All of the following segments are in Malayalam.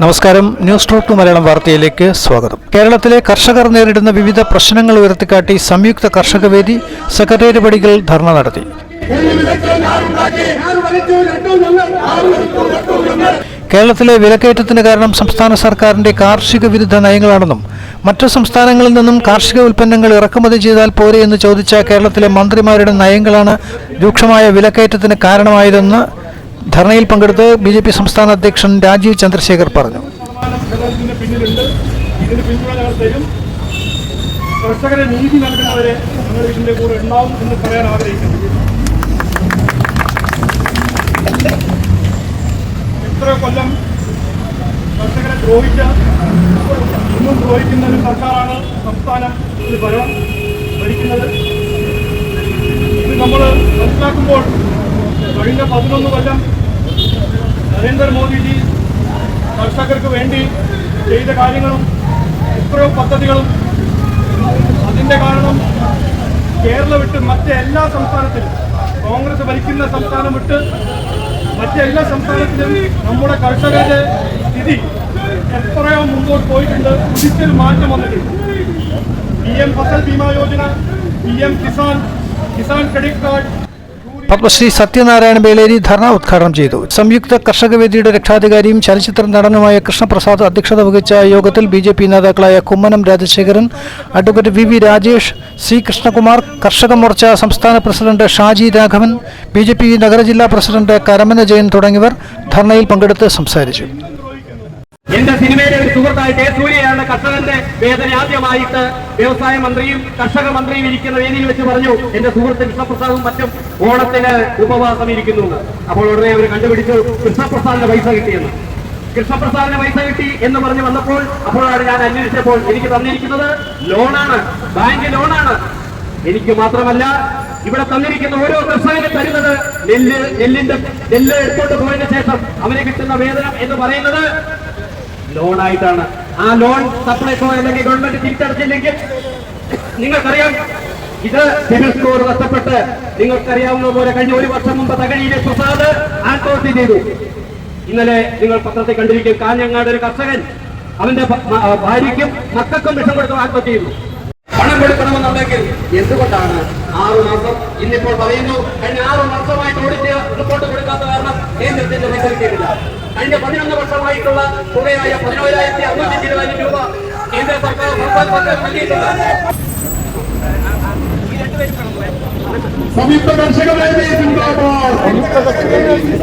നമസ്കാരം. ന്യൂസ് ടോപ്പ് മലയാളം വാർത്തയിലേക്ക് സ്വാഗതം. കേരളത്തിലെ കർഷകർ നേരിടുന്ന വിവിധ പ്രശ്നങ്ങൾ ഉയർത്തിക്കാട്ടി സംയുക്ത കർഷകവേദി സെക്രട്ടേറിയറ്റ് പടികൾ ധർണ നടത്തി. കേരളത്തിലെ വിലക്കയറ്റത്തിന് കാരണം സംസ്ഥാന സർക്കാരിന്റെ കാർഷിക വിരുദ്ധ നയങ്ങളാണെന്നും മറ്റ് സംസ്ഥാനങ്ങളിൽ നിന്നും കാർഷിക ഉൽപ്പന്നങ്ങൾ ഇറക്കുമതി ചെയ്താൽ പോരെ എന്ന് ചോദിച്ച കേരളത്തിലെ മന്ത്രിമാരുടെ നയങ്ങളാണ് രൂക്ഷമായ വിലക്കയറ്റത്തിന് കാരണമായതെന്ന് ധർണയിൽ പങ്കെടുത്ത് ബി ജെ പി സംസ്ഥാന അധ്യക്ഷൻ രാജീവ് ചന്ദ്രശേഖർ പറഞ്ഞു. നീതി നൽകുന്നവരെ കൂടെ എന്ന് പറയാൻ ആഗ്രഹിക്കുന്നു എത്ര കൊല്ലം കർഷകരെ ദ്രോഹിച്ച ഇന്നും ദ്രോഹിക്കുന്ന ഒരു സർക്കാരാണ് സംസ്ഥാനം ഇത് ഭരണം ഭരിക്കുന്നത്. ഇത് നമ്മൾ മനസ്സിലാക്കുമ്പോൾ കഴിഞ്ഞ പതിനൊന്ന് കൊല്ലം നരേന്ദ്രമോദിജി കർഷകർക്ക് വേണ്ടി ചെയ്ത കാര്യങ്ങളും എത്രയോ പദ്ധതികളും അതിന്റെ കാരണം കേരളം വിട്ട് മറ്റെല്ലാ സംസ്ഥാനത്തിലും കോൺഗ്രസ് ഭരിക്കുന്ന സംസ്ഥാനം വിട്ട് മറ്റെല്ലാ സംസ്ഥാനത്തിലും നമ്മുടെ കർഷകരുടെ സ്ഥിതി എത്രയോ മുമ്പോട്ട് പോയിട്ടുണ്ട്. കുതിച്ചൊരു മാറ്റം വന്നിട്ടുണ്ട് P M Fasal Bima Yojana P M Kisan Kisan credit card Padmashri Satyanarayana Beleri dharna ഉദ്ഘാടനം ചെയ്തു. സംയുക്ത കർഷക വേദിയുടെ രക്ഷാധികാരിയും ചലച്ചിത്ര നടനുമായ കൃഷ്ണപ്രസാദ് അധ്യക്ഷത വഹിച്ച യോഗത്തിൽ ബി ജെ പി നേതാക്കളായ Kummanam Rajasekharan advocate V V Rajesh C Krishnakumar Karshaka Morcha സംസ്ഥാന president Shaji Raghavan B J P നഗരജില്ലാ president Karamana Jayan തുടങ്ങിയവർ ധർണയിൽ പങ്കെടുത്ത് സംസാരിച്ചു. എന്റെ സിനിമയിലെ ഒരു സുഹൃത്തായ കെ സൂര്യയാണ് കർഷകന്റെ വേദന ആദ്യമായിട്ട് വ്യവസായ മന്ത്രിയും കർഷക മന്ത്രിയും ഇരിക്കുന്ന വേദിയിൽ വെച്ച് പറഞ്ഞു. എന്റെ സുഹൃത്ത് കൃഷ്ണപ്രസാദും മറ്റും ഓണത്തിന് ഉപവാസം ഇരിക്കുന്നു. അപ്പോൾ ഉടനെ അവർ കണ്ടുപിടിച്ചു കൃഷ്ണപ്രസാദിന്റെ പൈസ കിട്ടിയെന്ന്. കൃഷ്ണപ്രസാദിന്റെ പൈസ കിട്ടി എന്ന് പറഞ്ഞ് വന്നപ്പോൾ അപ്പോഴാണ് ഞാൻ അന്വേഷിച്ചപ്പോൾ എനിക്ക് തന്നിരിക്കുന്നത് ലോണാണ്. ബാങ്ക് ലോണാണ്. എനിക്ക് മാത്രമല്ല ഇവിടെ തന്നിരിക്കുന്ന ഓരോ കർഷകന് തരുന്നത് നെല്ല് നെല്ലിന്റെ നെല്ല് എടുത്തോട്ട് പോയതിനു ശേഷം അവന് കിട്ടുന്ന വേതനം എന്ന് പറയുന്നത് ലോണായിട്ടാണ്. ആ ലോൺ സപ്ലൈകോ അല്ലെങ്കിൽ ഗവൺമെന്റ് തിരിച്ചടച്ചില്ലെങ്കിൽ നിങ്ങൾക്കറിയാം ഇത് സിവിൽ സ്കോർ നഷ്ടപ്പെട്ട് നിങ്ങൾക്കറിയാവുന്ന പോലെ കഴിഞ്ഞ ഒരു വർഷം മുമ്പ് തകഴിയിലെ പ്രസാദ് ആത്മഹത്യ ചെയ്തു. ഇന്നലെ നിങ്ങൾ പത്രത്തിൽ കണ്ടിരിക്കും കാഞ്ഞങ്ങാട് ഒരു കർഷകൻ അവന്റെ ഭാര്യയ്ക്കും മക്കൾക്കും വിഷം കൊടുത്ത് ആത്മഹത്യ ചെയ്തു. പണം കൊടുക്കണമെന്നുണ്ടെങ്കിൽ എന്തുകൊണ്ടാണ് ആറു മാസം? ഇന്നിപ്പോൾ പറയുന്നു കഴിഞ്ഞ ആറു മാസമായിട്ട് ഓടിച്ച് റിപ്പോർട്ട് കൊടുക്കാത്ത കാരണം കേന്ദ്രത്തിന്റെ കിട്ടിയിട്ടില്ല കഴിഞ്ഞ പതിനൊന്ന് വർഷമായിട്ടുള്ള തുകയായ പതിനോരായിരത്തി അറുന്നൂറ്റി ഇരുപതിനായിരം രൂപ കേന്ദ്ര സർക്കാർ സംസ്ഥാന നൽകിയിട്ടുണ്ട്. സംയുക്ത കർഷക വേദി സംയുക്ത കർഷക വേദി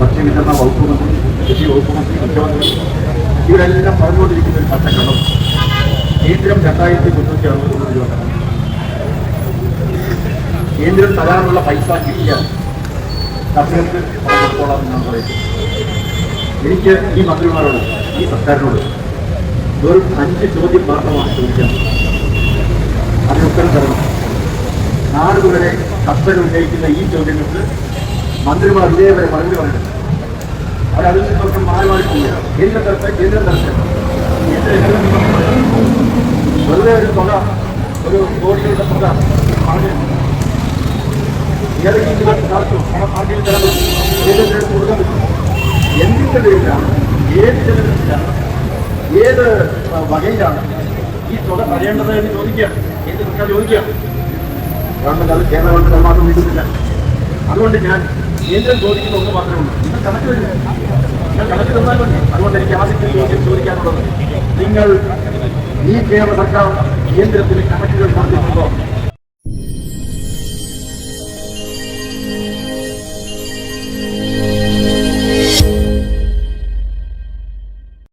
ഭക്ഷ്യവിതരണ വകുപ്പ് മന്ത്രി കൃഷി വകുപ്പ് മന്ത്രി മുഖ്യമന്ത്രി ഇവരെല്ലാം പറഞ്ഞുകൊണ്ടിരിക്കുന്ന ഒരു പച്ചക്കള്ളം കേന്ദ്രം രണ്ടായിരത്തി മുന്നൂറ്റി അറുപത് കോടി രൂപ. കേന്ദ്രം തരാനുള്ള പൈസ കിട്ടിയാൽ കർഷകർക്ക് കൊടുത്തോളാം എന്നാണ് പറയുന്നത്. എനിക്ക് ഈ മന്ത്രിമാരോട് ഈ സർക്കാരിനോട് വെറും അഞ്ച് ചോദ്യം മാത്രമാണ് ചോദിക്കാൻ. അതിന് ഉത്തരം തരണം. നാടുവരെ കർഷകർ ഉന്നയിക്കുന്ന ഈ ചോദ്യങ്ങൾക്ക് മന്ത്രിമാർ ഇതേവരെ മറുപടി പറയുന്നത് അവരതിൽ നിന്നൊക്കെ മാറി മാറി പോവുകയാണ്. കേന്ദ്ര തലത്തെ കേന്ദ്ര വെറുതെ ഒരു തുക ഒരു കോടിയുടെ തുക ഏതെങ്കിലും ഏത് ഏത് വകയിലാണ് ഈ തുക തരേണ്ടത് എന്ന് ചോദിക്കുക സർക്കാർ ചോദിക്കുകയാണ്. ഗവൺമെന്റ് അത് കേരള ഗവൺമെന്റ് അത് മാത്രം വീട്ടുന്നില്ല അതുകൊണ്ട് ഞാൻ കേന്ദ്രം ചോദിക്കുന്ന ഒന്ന് മാത്രമേ ഉള്ളൂ. നിങ്ങൾ കണക്ക് തരില്ല നിങ്ങൾ കണക്ക് തന്നാൽ മതി. അതുകൊണ്ട് എനിക്ക് ആദ്യത്തെ ചോദ്യം ചോദിക്കാനുള്ളത്. നിങ്ങൾ ഈ കേരള സർക്കാർ കേന്ദ്രത്തിന് കണക്കുകൾ നടത്തിയിട്ടുണ്ടോ